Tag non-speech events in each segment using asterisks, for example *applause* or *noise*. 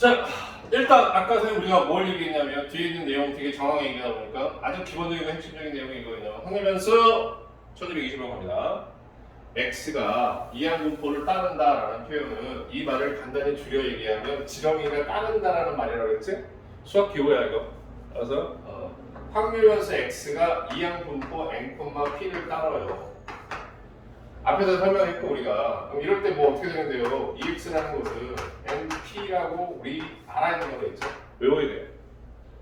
자, 일단 아까 선생님 우리가 뭘 얘기했냐면 뒤에 있는 내용 되게 정확하게 얘기하다 보니까 아주 기본적이고 핵심적인 내용이 이거예요. 확률변수 1220번 갑니다. x가 이항분포를 따른다라는 표현은 이 말을 간단히 줄여 얘기하면 지렁이가 따른다라는 말이라고 했지? 수학 기호야 이거. 그래서 어, 확률변수 x가 이항분포 n, p를 따라요. 앞에서 설명했고 우리가 그럼 이럴 때 뭐 어떻게 되는데요? EX라는 것은 NP라고 우리 알아야 되는 거 있죠? 외워야 돼.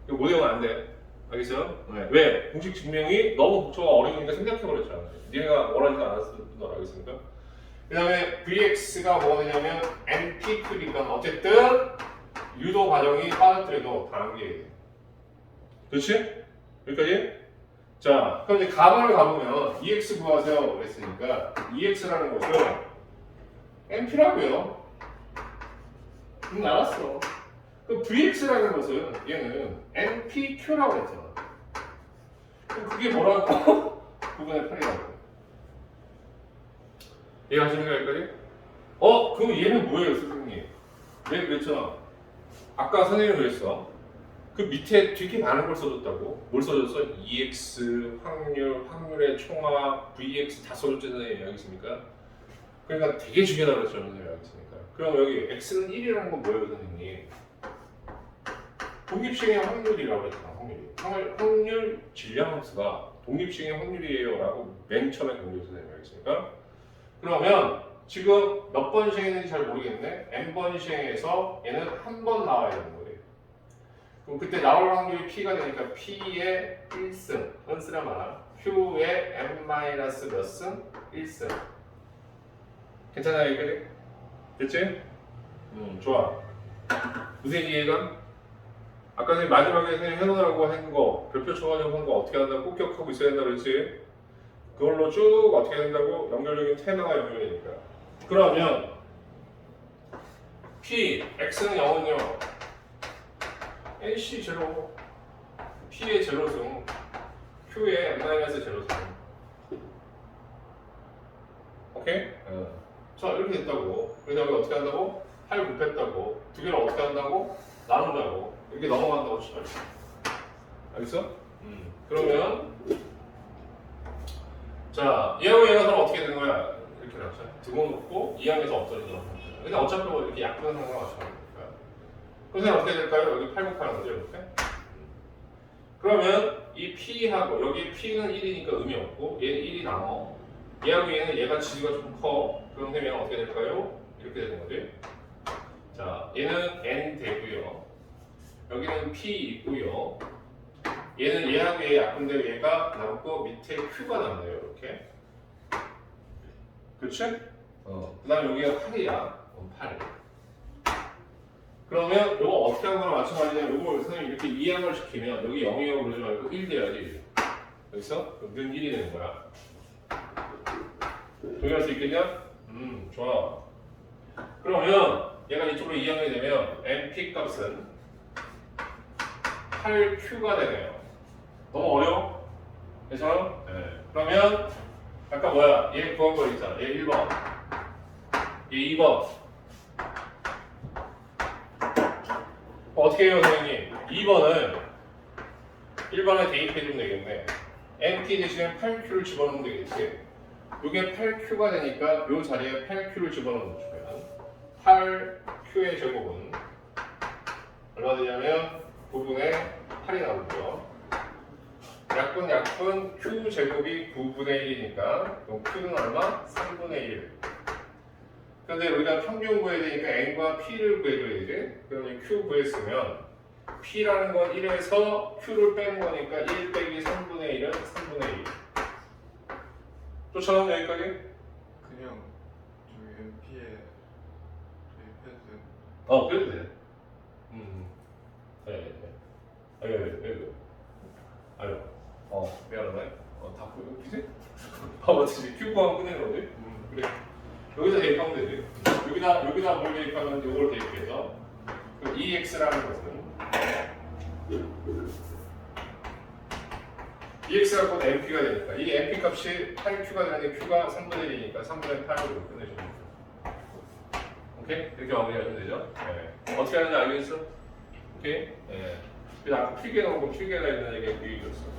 이거 못 외우면 안 돼. 알겠어요? 네. 왜? 공식 증명이 너무 복잡하고 어려우니까 생각해버렸잖아. 니네가 원하지도 않았을 너 알겠습니까? 그 다음에 VX가 뭐냐면 NPQ니까 어쨌든 유도 과정이 빠졌더라도 단계에 돼. 그렇지? 여기까지? 자, 그럼 이제 가방을 가보면 EX 구하세요 그랬으니까 EX라는 것은 NP라고요. 음, 알았어. 그 VX라는 것은 얘는 NPQ라고 했잖아. 그럼 그게 뭐라고? 9분의 8이라고. 이해하시는가 여기까지? 어? 그럼 얘는 뭐예요 선생님? 왜 그랬잖아. 아까 선생님이 그랬어. 그 밑에 되게 많은 걸 써줬다고. 뭘 써줬어? EX, 확률, 확률의 총합, VX 다 써줬잖아요. 알겠습니까? 그러니까 되게 중요하다고 그랬죠. 선생님 알겠습니까? 그럼 여기 X는 1이라는 건 뭐예요, 선생님? 독립식의 확률이라고 그랬잖아, 확률이. 확률, 확률 질량함수가 독립식의 확률이에요. 라고 맨 처음에 선생님 알겠습니까? 그러면 지금 몇 번 시행했는지 잘 모르겠네. N번 시행해서 얘는 한 번 나와야 되는 거예요. 그럼 그때 나올 확률이 P가 되니까 P의 1승, 은쓰란 말아. Q의 N-몇 승? 1승. 괜찮아요, 이게? 됐지? 음, 좋아. 무슨 이해가? 아까 선생님 마지막에 선생님 해놓으라고 한 거, 별표 쳐가지고 한 거 어떻게 한다고 꼭 기억하고 있어야 된다 그랬지? 그걸로 쭉 어떻게 된다고? 연결적인 테마가 연결되니까. 그러면 P, X는 0은요. NC 제로, P의 제로승, Q의 N-제로승. 오케이? 어. 자, 이렇게 됐다고. 그래서 여기 어떻게 한다고? 8 곱했다고. 두 개를 어떻게 한다고? 나눈다고. 이렇게 넘어간다고 치죠. 알겠어? 음. 그러면 자, 얘하고 얘가 서로 어떻게 되는 거야? 이렇게 나왔죠. 두번 놓고 이항에서 없어지는 거죠. 근데 어차피 뭐 이렇게 약분 상황 맞춰니까. 그래서 어떻게 될까요? 여기 8 곱하는 거죠, 이렇게. 그러면 이 P하고 여기 P는 1이니까 의미 없고 얘는 1이 나눠. 얘하고 얘는 얘가 지수가 좀 커. 그럼 얘는 어떻게 될까요? 이렇게 되는 거지. 자, 얘는 N 되고요. 여기는 P 있고요. 얘는 얘하고 얘 약분되고 얘가 남고 밑에 Q가 남네요. 이렇게. 그렇지? 어. 그 다음에 여기가 8이야. 8. 그러면 이거 어떻게 하는 거랑 마찬가지냐 이거 선생님 이렇게 이항을 시키면 여기 0이라고 그러지 말고 1 돼야지. 여기서? 는 1이 되는 거야. 동의할 수 있겠냐? 음, 좋아. 그러면 얘가 이쪽으로 이항이 되면 NP 값은 8Q가 되네요. 너무 어려워? 괜찮아? 네. 그러면 아까 뭐야? 얘 구한 거 있잖아. 얘 1번. 얘 2번. 어떻게 해요, 선생님? 2번은 1번에 대입해주면 되겠네. NP 대신에 8Q를 집어넣으면 되겠지. 이게 8Q가 되니까 이 자리에 8Q를 집어넣으면 8Q의 제곱은 얼마 되냐면 9분의 8이 나오고요. 약분 약분 Q 제곱이 9분의 1이니까 그럼 Q는 얼마? 3분의 1. 근데 우리가 평균 구해야 되니까 N과 P를 구해줘야 지 그러면 Q 구했으면 P라는 건 1에서 Q를 빼는 거니까 1 빼기 3분의 1은 3분의 1. 쫓아가면 여기까지? 그냥 저기 MP에 대입해도 되는 어, 그래도 돼. 음. 네, 네. 아유, 아유, 아유. 아유. 어, 미안하네. 어, 다 그, 그지? *laughs* 봐봤지. 큐브하면 끝내는 거지? 음, 그래. 여기다 대입하면 되지. 여기다, 여기다 뭘 대입하면 이걸 대입해서. 그 EX라는 것은 EX가 곧 MP가 되니까 이 MP 값이 8Q가 되는데 Q가 3분의 1이니까 3분의 8으로 끝내주는 거죠. 오케이? 이렇게 마무리하시면 되죠. 네. 어떻게 하는지 알겠어? 오케이? 네. 그래서 아까 필기해 놓은 거 필기해라 했는 얘기가 그게 있었어.